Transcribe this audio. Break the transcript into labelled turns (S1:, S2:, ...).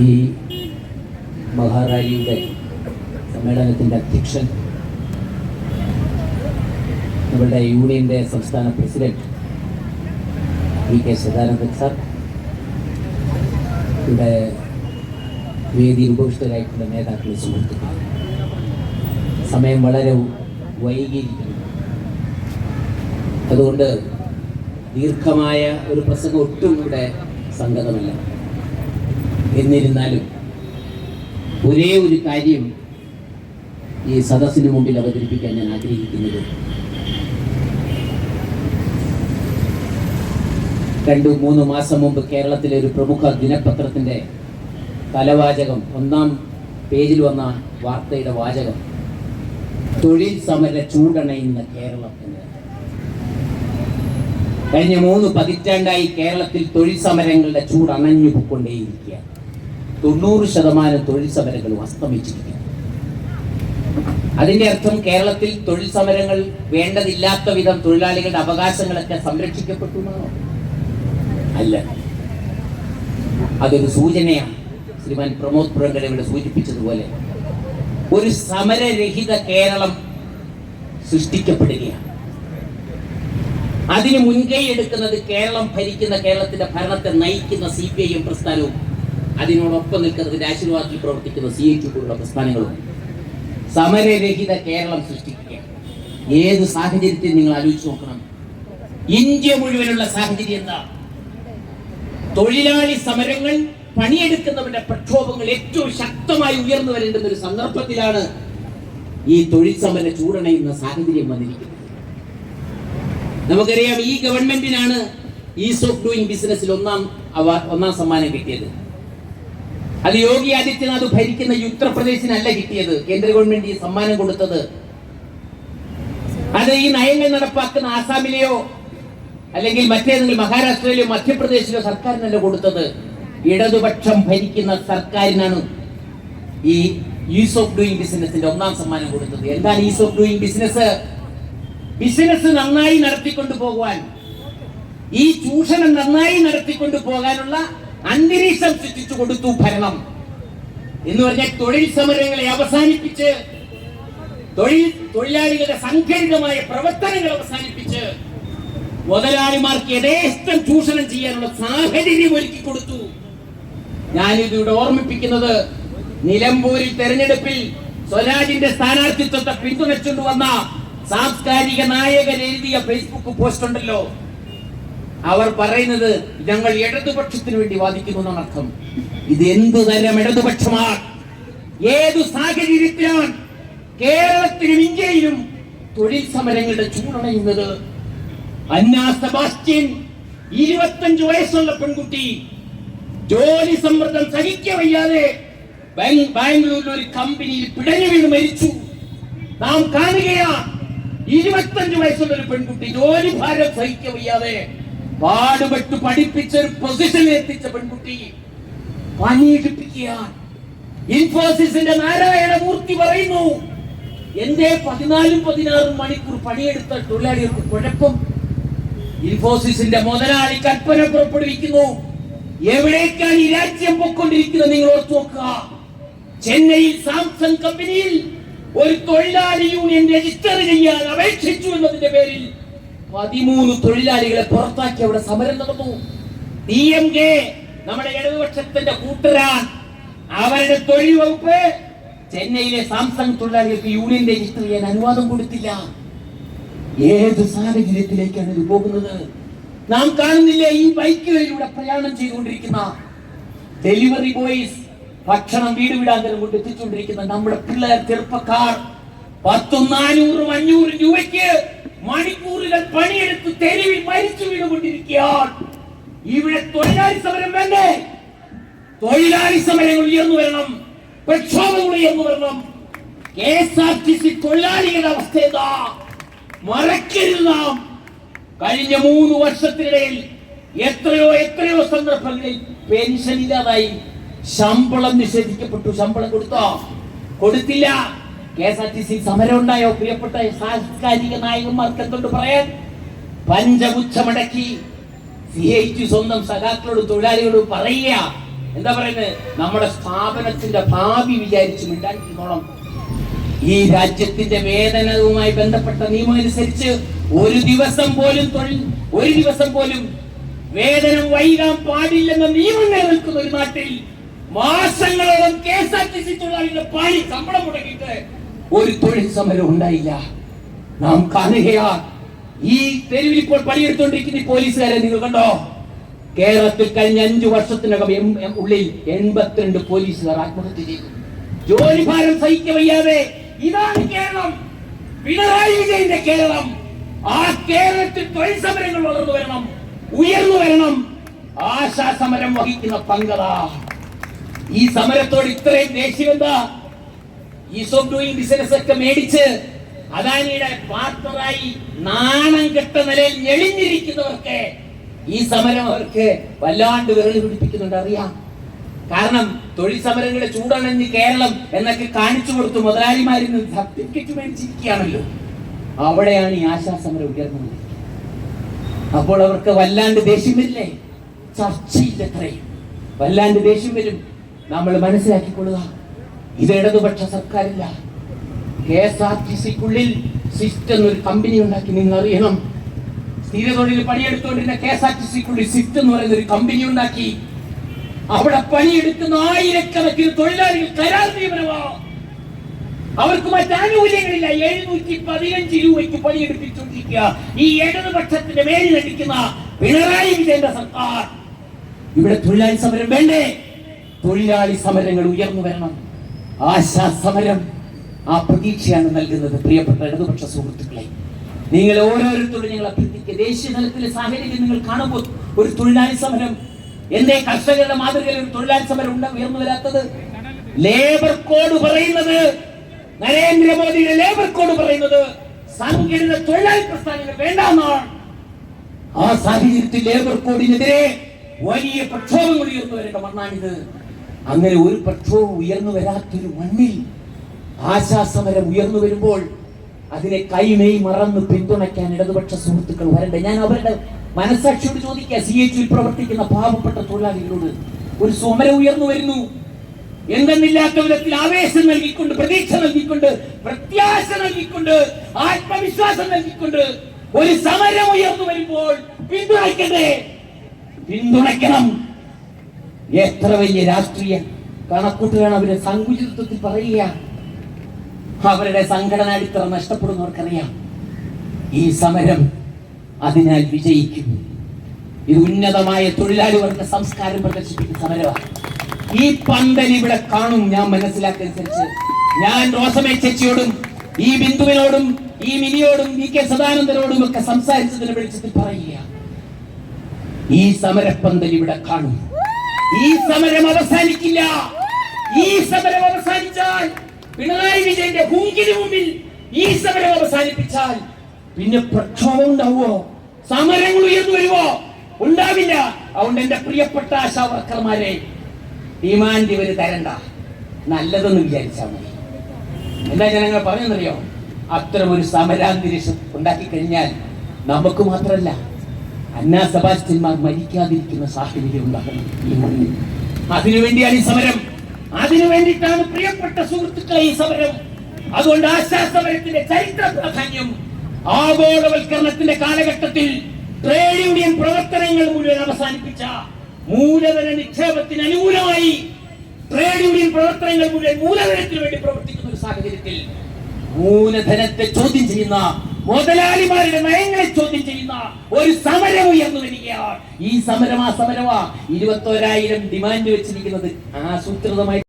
S1: ഈ മഹാറാലിയുടെ സമ്മേളനത്തിന്റെ അധ്യക്ഷൻ നമ്മളുടെ യൂണിയന്റെ സംസ്ഥാന president V K Sadanandan sir ഇവിടെ വേദി ഉപവിഷ്ടരായിട്ടുള്ള നേതാക്കളെ സുഹൃത്തുക്കൾ സമയം വളരെ വൈകിയിരിക്കുന്നു. അതുകൊണ്ട് ദീർഘമായ ഒരു പ്രസംഗം ഒട്ടും ഇവിടെ സംഗതമല്ല. എന്നിരുന്നാലും ഒരേ ഒരു കാര്യം ഈ സദസ്സിന് മുമ്പിൽ അവതരിപ്പിക്കാൻ ഞാൻ ആഗ്രഹിക്കുന്നത്. രണ്ടു മൂന്ന് മാസം മുമ്പ് കേരളത്തിലെ ഒരു പ്രമുഖ ദിനപത്രത്തിന്റെ തലവാചകം ഒന്നാം പേജിൽ വന്ന വാർത്തയുടെ വാചകം തൊഴിൽ സമര ചൂടണയുന്ന കേരളം എന്ന്. കഴിഞ്ഞ മൂന്ന് പതിറ്റാണ്ടായി കേരളത്തിൽ തൊഴിൽ സമരങ്ങളുടെ ചൂട് അണഞ്ഞു പൊക്കൊണ്ടേയിരിക്കുക തൊണ്ണൂറ് ശതമാനം തൊഴിൽ സമരങ്ങളും അസ്തമിച്ചിരിക്കുന്നു. അതിന്റെ അർത്ഥം കേരളത്തിൽ തൊഴിൽ സമരങ്ങൾ വേണ്ടതില്ലാത്ത വിധം തൊഴിലാളികളുടെ അവകാശങ്ങളൊക്കെ സംരക്ഷിക്കപ്പെട്ടു അല്ല. അതൊരു സൂചനയാണ്. ശ്രീമാൻ പ്രമോദ് പുരങ്കര ഇവിടെ സൂചിപ്പിച്ചതുപോലെ ഒരു സമരരഹിത കേരളം സൃഷ്ടിക്കപ്പെടുകയാണ്. അതിന് മുൻകൈ എടുക്കുന്നത് കേരളം ഭരിക്കുന്ന കേരളത്തിന്റെ ഭരണത്തെ നയിക്കുന്ന സി പി ഐ എം പ്രസ്ഥാനവും അതിനോടൊപ്പം നിൽക്കുന്നതിന്റെ ആശീർവാദത്തിൽ പ്രവർത്തിക്കുന്ന സി എച്ച് പോലുള്ള പ്രസ്ഥാനങ്ങളും സമരരഹിത കേരളം സൃഷ്ടിക്കുക ഏത് സാഹചര്യത്തിൽ നിങ്ങൾ ആലോചിച്ച് നോക്കണം? ഇന്ത്യ മുഴുവനുള്ള സാഹചര്യം എന്താ? തൊഴിലാളി സമരങ്ങൾ പണിയെടുക്കുന്നവരുടെ പ്രക്ഷോഭങ്ങൾ ഏറ്റവും ശക്തമായി ഉയർന്നു വരേണ്ടുന്ന ഒരു സന്ദർഭത്തിലാണ് ഈ തൊഴിൽ സമര ചൂടണയുന്ന സാഹചര്യം വന്നിരിക്കുന്നത്. നമുക്കറിയാം ഈ ഗവൺമെന്റിനാണ് ഈസ് ഓഫ് ഡൂയിങ് ബിസിനസ്സിൽ ഒന്നാം ഒന്നാം സമ്മാനം കിട്ടിയത്. അത് യോഗി ആദിത്യനാഥ് ഭരിക്കുന്ന ഉത്തർപ്രദേശിനല്ല കിട്ടിയത്. കേന്ദ്ര ഗവൺമെന്റ് ഈ സമ്മാനം കൊടുത്തത്. അത് ഈ നയങ്ങൾ നടപ്പാക്കുന്ന ആസാമിലെയോ അല്ലെങ്കിൽ മറ്റേതെങ്കിലും മഹാരാഷ്ട്രയിലോ മധ്യപ്രദേശിലോ സർക്കാരിനല്ല കൊടുത്തത്. ഇടതുപക്ഷം ഭരിക്കുന്ന സർക്കാരിനാണ് ഈ ഈസ് ഓഫ് ഡൂയിങ് ബിസിനസിന്റെ ഒന്നാം സമ്മാനം കൊടുത്തത്. എന്താണ് ease of doing business business നന്നായി നടത്തിക്കൊണ്ടു പോകുവാൻ ഈ ചൂഷണം നന്നായി നടത്തിക്കൊണ്ടു പോകാനുള്ള അന്തരീക്ഷം സൃഷ്ടിച്ചു കൊടുത്തു ഭരണം. എന്ന് പറഞ്ഞാൽ തൊഴിൽ സമരങ്ങളെ അവസാനിപ്പിച്ച് തൊഴിൽ തൊഴിലാളികളുടെ സംഘടിതമായ പ്രവർത്തനങ്ങൾ അവസാനിപ്പിച്ച് മുതലാളിമാർക്ക് യഥേഷ്ടം ചൂഷണം ചെയ്യാനുള്ള സാഹചര്യം ഒരുക്കി കൊടുത്തു. ഞാനിതിവിടെ ഓർമ്മിപ്പിക്കുന്നത് നിലമ്പൂരിൽ തെരഞ്ഞെടുപ്പിൽ സ്വരാജിന്റെ സ്ഥാനാർത്ഥിത്വത്തെ പിന്തുണച്ചുകൊണ്ട് വന്ന സാംസ്കാരിക നായകൻ എഴുതിയ ഫേസ്ബുക്ക് പോസ്റ്റ് ഉണ്ടല്ലോ. അവർ പറയുന്നത് ഞങ്ങൾ ഇടതുപക്ഷത്തിന് വേണ്ടി വാദിക്കുന്നു എന്നാണ് അർത്ഥം ഇത് എന്തു തരം ഇടതുപക്ഷമാണ്? ഏതു സാഹചര്യത്തിലാണ് കേരളത്തിലും ഇന്ത്യയിലും തൊഴിൽ സമരങ്ങളുടെ ചൂടണയുന്നത് അന്നാ സെബാസ്റ്റ്യൻ ഇരുപത്തഞ്ചു വയസ്സുള്ള പെൺകുട്ടി ജോലി സമ്മർദ്ദം സഹിക്കവയ്യാതെ ബാംഗ്ലൂരിൽ ഒരു കമ്പനിയിൽ പിടഞ്ഞു വീണ് മരിച്ചു. നാം കാണുകയാണ് ഇരുപത്തഞ്ചു വയസ്സുള്ള ഒരു പെൺകുട്ടി ജോലി ഭാരം സഹിക്ക വയ്യാതെ പാടുപെട്ട് പഠിപ്പിച്ച ഒരു പൊസിഷനിൽ എത്തിച്ച പെൺകുട്ടി പണിയെടുപ്പിക്കുകയാണ് ഇൻഫോസിസിന്റെ നാരായണ മൂർത്തി പറയുന്നു എന്റെ പതിനാലും പതിനാറും മണിക്കൂർ പണിയെടുത്ത തൊഴിലാളികൾക്ക് കുഴപ്പം. ഇൻഫോസിസിന്റെ മുതലാളി കൽപ്പന പുറപ്പെടുവിക്കുന്നു എവിടേക്കാണ് ഈ രാജ്യം പൊക്കൊണ്ടിരിക്കുന്നത് നിങ്ങൾ ഓർത്തു നോക്കുക. ചെന്നൈയിൽ സാംസങ് കമ്പനിയിൽ ഒരു തൊഴിലാളി യൂണിയൻ രജിസ്റ്റർ ചെയ്യാൻ അപേക്ഷിച്ചു എന്നതിന്റെ പേരിൽ പതിമൂന്ന് തൊഴിലാളികളെ പുറത്താക്കി അവിടെ സമരം നടന്നു. ഡി എം കെ നമ്മുടെ ഇടതുപക്ഷത്തിന്റെ കൂട്ടരാ അവരുടെ തൊഴിൽ വകുപ്പ് ചെന്നൈയിലെ സാംസങ് തൊഴിലാളികൾക്ക് യൂണിയൻ രജിസ്റ്റർ ചെയ്യാൻ അനുവാദം കൊടുത്തില്ല. ഏത് സാഹചര്യത്തിലേക്കാണ് ഇത് പോകുന്നത്? നാം കാണുന്നില്ലേ ഈ ബൈക്കുകളിലൂടെ പ്രയാണം ചെയ്തുകൊണ്ടിരിക്കുന്ന ഡെലിവറി ബോയ്സ് ഭക്ഷണം വീട് വീടാന്തരം കൊണ്ട് എത്തിച്ചുകൊണ്ടിരിക്കുന്ന നമ്മുടെ പിള്ളേർ ചെറുപ്പക്കാർ പത്തും നാനൂറും അഞ്ഞൂറും രൂപയ്ക്ക് മണിക്കൂറുകൾ പണിയെടുത്ത് തെരുവിൽ മരിച്ചു വീണുകൊണ്ടിരിക്കുകയാണ്. ഇവിടെ തൊഴിലാളി സമരം വേണ്ടേ? തൊഴിലാളി സമരങ്ങൾ ഉയർന്നു വരണം. പ്രക്ഷോഭങ്ങൾ ഉയർന്നു വരണം. K S R T C തൊഴിലാളികളുടെ അവസ്ഥ എന്താ? മറക്കരുത് നാം. കഴിഞ്ഞ മൂന്ന് വർഷത്തിനിടയിൽ എത്രയോ എത്രയോ സന്ദർഭങ്ങളിൽ പെൻഷൻ ഇല്ലാതായി. ശമ്പളം നിഷേധിക്കപ്പെട്ടു. ശമ്പളം കൊടുത്തോ? കൊടുത്തില്ല. K S R T C സമരം ഉണ്ടായോ പ്രിയപ്പെട്ട സാംസ്കാരിക നായകന്മാർക്ക് എന്തുകൊണ്ട് പറയാൻ? പഞ്ചപുച്ഛമടക്കി സി ഐ ടി സ്വന്തം സഖാക്കളോട് തൊഴിലാളികളോട് പറയുക. എന്താ പറയുന്നത് നമ്മുടെ സ്ഥാപനത്തിന്റെ ഭാവി വിചാരിച്ച് മിണ്ടാക്കിക്കോണം ഈ രാജ്യത്തിന്റെ വേതനവുമായി ബന്ധപ്പെട്ട നിയമം അനുസരിച്ച് ഒരു ദിവസം പോലും തൊഴിൽ ഒരു ദിവസം പോലും വേതനം വൈകാൻ പാടില്ലെന്ന നിയമം നിലനിൽക്കുന്ന ഒരു നാട്ടിൽ മാസങ്ങളോളം K S R T C തൊഴിലാളികളുടെ പാടി ശമ്പളം മുടക്കിയിട്ട് ഒരു തൊഴിൽ സമരം ഉണ്ടായില്ല. നാം കാണുകയാ ഈ തെരുവിൽ ഇപ്പോൾ പണിയെടുത്തോണ്ടിരിക്കുന്ന പോലീസുകാരെ നിങ്ങൾ കണ്ടോ? കേരളത്തിൽ കഴിഞ്ഞ അഞ്ചു വർഷത്തിനകം ഉള്ളിൽ എൺപത്തിരണ്ട് പോലീസുകാർ ആത്മഹത്യ ചെയ്തു. ജോലിഭാരം സഹിക്ക വയ്യാതെ ഇതാണ് കേരളം. പിണറായി വിജയന്റെ കേരളം. ആ കേരളത്തിൽ തൊഴിൽ സമരങ്ങൾ വളർന്നു വരണം ഉയർന്നു വരണം. ആശാ സമരം വഹിക്കുന്ന പങ്കതാ. ഈ സമരത്തോട് ഇത്രയും ദേഷ്യം എന്താ? ഈസ് ഓഫ് ഡൂയിങ് ബിസിനസ് മേടിച്ച് അദാനിയുടെ പാർട്ണറായി നാണം കെട്ട നിലയിൽ ഞെളിഞ്ഞിരിക്കുന്നവർക്ക് ഈ സമരം അവർക്ക് വല്ലാണ്ട് വിരൽ പിടിപ്പിക്കുന്നുണ്ട്. അറിയാം. കാരണം തൊഴിൽ സമരങ്ങളെ ചൂടണഞ്ഞ് കേരളം എന്നൊക്കെ കാണിച്ചു കൊടുത്തു മുതലാളിമാരിൽ നിന്ന് സർട്ടിഫിക്കറ്റ് മേടിച്ചിരിക്കുകയാണല്ലോ. അവിടെയാണ് ഈ ആശാ സമരം ഉയർന്നത്. അപ്പോൾ അവർക്ക് വല്ലാണ്ട് ദേഷ്യമില്ലേ വരില്ലേ? ചർച്ചയില്ല അത്രയും വല്ലാണ്ട് ദേഷ്യം വരും. നമ്മൾ മനസ്സിലാക്കിക്കൊള്ളുക. ഇത് ഇടതുപക്ഷ സർക്കാരില്ല. കെ എസ് ആർ ടി സിക്കുള്ളിൽ സിസ്റ്റ് എന്നൊരു കമ്പനി ഉണ്ടാക്കി നിങ്ങൾ അറിയണം സ്ഥിരതൊഴിൽ പണിയെടുത്തുകൊണ്ടിരുന്ന കെ എസ് ആർ ടി സിക്കുള്ളിൽ സിസ്റ്റ് എന്ന് പറയുന്ന ഒരു കമ്പനി ഉണ്ടാക്കി. അവിടെ പണിയെടുക്കുന്ന ആയിരക്കണക്കിന് തൊഴിലാളികൾ കരാർ നിയമനമാണ് അവർക്ക് മറ്റാനുകൂല്യങ്ങളില്ല എഴുന്നൂറ്റി പതിനഞ്ച് രൂപയ്ക്ക് പണിയെടുപ്പിച്ചുകൊണ്ടിരിക്കുക. ഈ ഇടതുപക്ഷത്തിന്റെ മേലിൽ നടിക്കുന്ന പിണറായി വിജയന്റെ സർക്കാർ. ഇവിടെ തൊഴിലാളി സമരം വേണ്ടേ? തൊഴിലാളി സമരങ്ങൾ ഉയർന്നു വരണം. ആശാ സമരം ആ പ്രതീക്ഷയാണ് നൽകുന്നത് പ്രിയപ്പെട്ട ഇടതുപക്ഷ സുഹൃത്തുക്കളെ. നിങ്ങൾ ഓരോരുത്തരും നിങ്ങൾ അഭ്യർത്ഥിക്കുക. ദേശീയ തലത്തിലെ സാഹചര്യം നിങ്ങൾ കാണുമ്പോൾ ഒരു തൊഴിലാളി സമരം എന്റെ കർഷകരുടെ മാതൃകയിൽ ഒരു തൊഴിലാളി സമരം ഉണ്ട് ഉയർന്നു വരാത്തത് ലേബർ കോഡ് പറയുന്നത് നരേന്ദ്രമോദിയുടെ ലേബർ കോഡ് പറയുന്നത് സംഘടിത തൊഴിലാളി പ്രസ്ഥാനങ്ങൾ വേണ്ടെന്നാണ്. ആ സാഹചര്യത്തിൽ ലേബർ കോഡിനെതിരെ വലിയ പ്രക്ഷോഭങ്ങൾ ഉയർന്നു വരേണ്ട മണ്ണാണിത്. അങ്ങനെ ഒരു പ്രക്ഷോഭം ഉയർന്നു വരാത്തൊരു മണ്ണിൽ ആശാസമരം ഉയർന്നു വരുമ്പോൾ അതിനെ കൈമേയി മറന്ന് പിന്തുണയ്ക്കാൻ ഇടതുപക്ഷ സുഹൃത്തുക്കൾ വരണ്ടേ? ഞാൻ അവരുടെ മനസ്സാക്ഷിയോട് ചോദിക്കുക. സി എച്ച് പ്രവർത്തിക്കുന്ന പാവപ്പെട്ട തൊഴിലാളികളോട് ഒരു സമരം ഉയർന്നു വരുന്നു. എന്തെന്നില്ലാത്ത വിധത്തിൽ ആവേശം നൽകിക്കൊണ്ട് പ്രതീക്ഷ നൽകിക്കൊണ്ട് പ്രത്യാശ നൽകിക്കൊണ്ട് ആത്മവിശ്വാസം നൽകിക്കൊണ്ട് ഒരു സമരം ഉയർന്നു വരുമ്പോൾ പിന്തുണയ്ക്കണ്ടേ? പിന്തുണയ്ക്കണം. എത്ര വലിയ രാഷ്ട്രീയ കണക്കൂട്ടുകയാണ് അവരെ സങ്കുചിതത്വത്തിൽ പറയുക? അവരുടെ സംഘടന അടിത്തറ നഷ്ടപ്പെടുന്നവർക്കറിയാം. ഈ സമരം അതിനാൽ വിജയിക്കും ഇത് ഉന്നതമായ തൊഴിലാളി വർഗ സംസ്കാരം പ്രദർശിപ്പിക്കുന്ന സമരമാണ്. ഈ പന്തൽ ഇവിടെ കാണും ഞാൻ മനസ്സിലാക്കനുസരിച്ച് ഞാൻ റോസമേ ചേച്ചിയോടും ഈ ബിന്ദുവിനോടും ഈ മിനിയോടും വി കെ സദാനന്ദനോടും ഒക്കെ സംസാരിച്ചതിന് വെളിച്ചത്തിൽ പറയുക ഈ സമരപ്പന്തൽ ഇവിടെ കാണും. ഈ സമരം അവസാനിക്കില്ല. ഈ സമരം അവസാനിച്ചാൽ പിണറായി വിജയന്റെ ഹൂങ്കിന് മുമ്പിൽ ഈ സമരം അവസാനിപ്പിച്ചാൽ പിന്നെ പ്രക്ഷോഭം ഉണ്ടാവുമോ സമരങ്ങൾ ഉയർന്നു വരുമോ ഉണ്ടാവില്ല. അതുകൊണ്ട് എന്റെ പ്രിയപ്പെട്ട ആശാവർക്കർമാരെ ഡിമാൻഡ് ഇവർ തരണ്ട. നല്ലതെന്ന് വിചാരിച്ചാൽ മതി. എന്താ ജനങ്ങൾ പറഞ്ഞെന്നറിയോ അത്തരം ഒരു സമരാന്തരീക്ഷം ഉണ്ടാക്കി കഴിഞ്ഞാൽ നമുക്ക് മാത്രമല്ല അന്നാ സെബാസ്റ്റ്യന്മാർ മരിക്കാതിരിക്കുന്ന സാഹചര്യം മണ്ണിൽ അതിനുവേണ്ടിയാണ് ഈ സമരം. അതിനു വേണ്ടിയിട്ടാണ് പ്രിയപ്പെട്ട സുഹൃത്തുക്കളെ ഈ സമരം. അതുകൊണ്ട് ആശാ സമരത്തിന്റെ ചരിത്ര പ്രാധാന്യം ആഗോളവൽക്കരണത്തിന്റെ കാലഘട്ടത്തിൽ ട്രേഡ് യൂണിയൻ പ്രവർത്തനങ്ങൾ മുഴുവൻ അവസാനിപ്പിച്ച മൂലധന നിക്ഷേപത്തിന് അനുകൂലമായി ട്രേഡ് യൂണിയൻ പ്രവർത്തനങ്ങൾ മുഴുവൻ മൂലധനത്തിന് വേണ്ടി പ്രവർത്തിക്കുന്ന ഒരു സാഹചര്യത്തിൽ മൂലധനത്തെ ചോദ്യം ചെയ്യുന്ന മുതലാളിമാരുടെ നയങ്ങളെ ചോദ്യം ചെയ്യുന്ന ഒരു സമരം ഉയർന്നു വരികയാണ്. ഈ സമരം ആ സമരമാ. ഇരുപത്തോരായിരം ഡിമാൻഡ് വെച്ചിരിക്കുന്നത് ആസൂത്രിതമായി